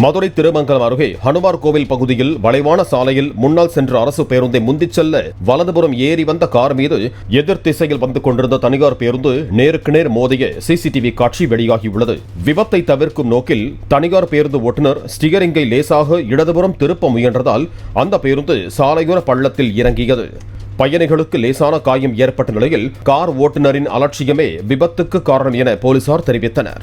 மதுரை திருமங்கலம் அருகே ஹனுமார் கோவில் பகுதியில் வளைவான சாலையில் முன்னால் சென்ற அரசு பேருந்தை முந்திச் செல்ல வலதுபுறம் ஏறி வந்த கார் மீது எதிர் திசையில் வந்து கொண்டிருந்த தனியார் பேருந்து நேருக்கு நேர் மோதிய சிசிடிவி காட்சி வெளியாகியுள்ளது. விபத்தை தவிர்க்கும் நோக்கில் தனியார் பேருந்து ஓட்டுநர் ஸ்டிகரிங்கை லேசாக இடதுபுறம் திருப்ப முயன்றதால் அந்த பேருந்து சாலையோர பள்ளத்தில் இறங்கியது. பயணிகளுக்கு லேசான காயம் ஏற்பட்ட நிலையில் கார் ஓட்டுநரின் அலட்சியமே விபத்துக்கு காரணம் என போலீசார் தெரிவித்தனர்.